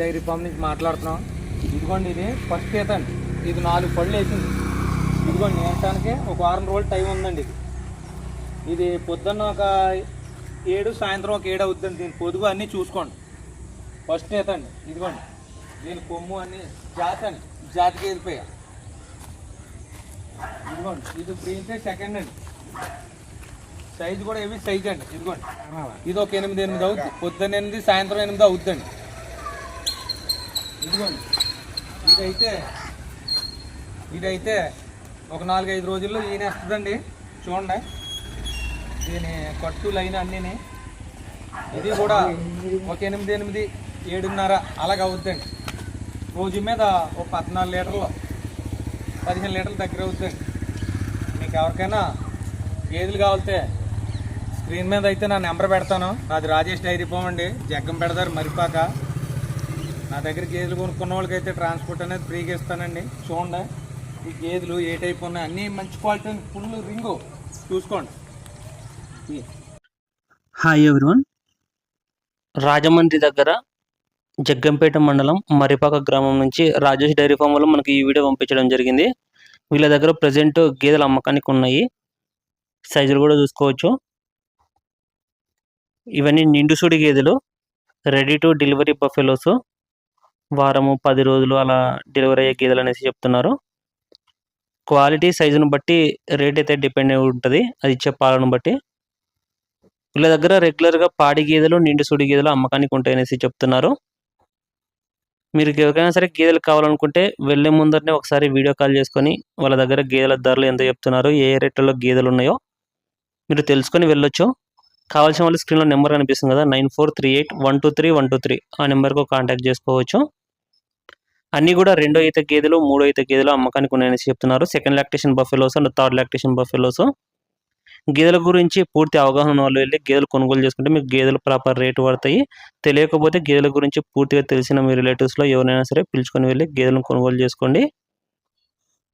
Dairy farm నుంచి మాట్లాడుతున్నాం. ఇదిగోండి ఇది ఫస్ట్ ఈత అండి. ఇది నాలుగు పళ్ళు వేసింది. ఇదిగోండి వేయటానికి ఒక వారం రోజులు టైం ఉందండి ఇది. ఇది పొద్దున్న ఒక ఏడు సాయంత్రం ఒక ఏడు అవుతుందండి. దీని పొదుగు అన్నీ చూసుకోండి. ఫస్ట్ ఈత అండి. ఇదిగోండి. దీని కొమ్ము అన్ని జాతి అండి. జాతికి వెళ్ళిపోయా. ఇదిగోండి. ఇది ప్రీంటే సెకండ్ అండి. సైజు కూడా ఏవి సైజ్ అండి. ఇదిగోండి. ఇది ఒక ఎనిమిది ఎనిమిది అవుతుంది పొద్దున్న ఎనిమిది సాయంత్రం ఎనిమిది అవుతుందండి ఇదిగోండి. ఇదైతే ఇదైతే ఒక నాలుగైదు రోజుల్లో ఈనేస్తుందండి చూడండి. దీని కట్టు లైన్ అన్నీ ఇది కూడా ఒక ఎనిమిది ఎనిమిది ఏడున్నర అలాగ అవుద్దండి. రోజు మీద ఒక పద్నాలుగు లీటర్లు పదిహేను లీటర్లు దగ్గర అవుద్దండి. మీకు ఎవరికైనా గేదెలు కావాలితే స్క్రీన్ మీద అయితే నా నెంబర్ పెడతాను. నాది రాజేష్ డైరీ పోమండి జగ్గం పెడతారు మరిపాక. నా దగ్గర గేదెలు కొనుక్కున్న వాళ్ళకి అయితే ట్రాన్స్పోర్ట్ అనేది ఫ్రీగా ఇస్తానండి. చూడండి ఈ గేదెలు ఏ టైప్ ఉన్నాయి? అన్నీ మంచి క్వాలిటీ ఫుల్ రింగు చూసుకోండి. హాయ్ ఎవ్రీవన్ రాజమండ్రి దగ్గర జగ్గంపేట మండలం మరిపాక గ్రామం నుంచి రాజేష్ డైరీ ఫామ్ వాళ్ళు మనకి ఈ వీడియో పంపించడం జరిగింది. వీళ్ళ దగ్గర ప్రజెంట్ గేదెలు అమ్మకానికి ఉన్నాయి. సైజులు కూడా చూసుకోవచ్చు. ఇవన్నీ నిండుసుడి గేదెలు రెడీ టు డెలివరీ బఫెలోస్ వారము పది రోజులు అలా డెలివరీ అయ్యే గేదెలు అనేసి చెప్తున్నారు. క్వాలిటీ సైజును బట్టి రేట్ అయితే డిపెండ్ అయి ఉంటుంది. అది ఇచ్చే పాలను బట్టి. వీళ్ళ దగ్గర రెగ్యులర్గా పాడి గేదెలు నిండు సుడి గేదెలు అమ్మకానికి ఉంటాయనేసి చెప్తున్నారు. మీరు ఎవరికైనా సరే గేదెలు కావాలనుకుంటే వెళ్ళే ముందరనే ఒకసారి వీడియో కాల్ చేసుకొని వాళ్ళ దగ్గర గేదెల ధరలు ఎంత చెప్తున్నారు ఏ రేట్లలో గేదెలు ఉన్నాయో మీరు తెలుసుకొని వెళ్ళొచ్చు. కావాల్సిన వాళ్ళు స్క్రీన్లో నెంబర్ కనిపిస్తుంది కదా nine four three eight one two three one two three ఆ నెంబర్కు కాంటాక్ట్ చేసుకోవచ్చు. అన్నీ కూడా రెండో ఈత గేదెలు మూడో ఈత గేదెలు అమ్మకానికి ఉన్నాయని చెప్తున్నారు. Second lactation buffaloes and third lactation buffaloes గేదెల గురించి పూర్తి అవగాహన ఉన్న వాళ్ళు వెళ్ళి గేదెలు కొనుగోలు చేసుకుంటే మీకు గేదెలు ప్రాపర్ రేటు పడతాయి. తెలియకపోతే గేదెల గురించి పూర్తిగా తెలిసిన మీ రిలేటివ్స్లో ఎవరైనా సరే పిలుచుకొని వెళ్ళి గేదెలను కొనుగోలు చేసుకోండి.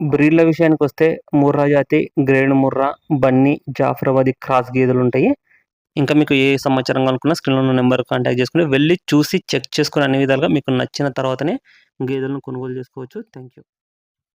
బ్రీడ్ల విషయానికి వస్తే ముర్రా జాతి గ్రేడ్ ముర్రా బన్నీ జాఫరాబాదీ క్రాస్ గేదెలు ఉంటాయి. ఇంకా మీకు ఏ సమాచారం కనుక్కున్నా స్క్రీన్లో ఉన్న నెంబర్ కాంటాక్ట్ చేసుకుని వెళ్ళి చూసి చెక్ చేసుకుని అన్ని విధాలుగా మీకు నచ్చిన తర్వాతనే గేదెలను కొనుగోలు చేసుకోవచ్చు. Thank you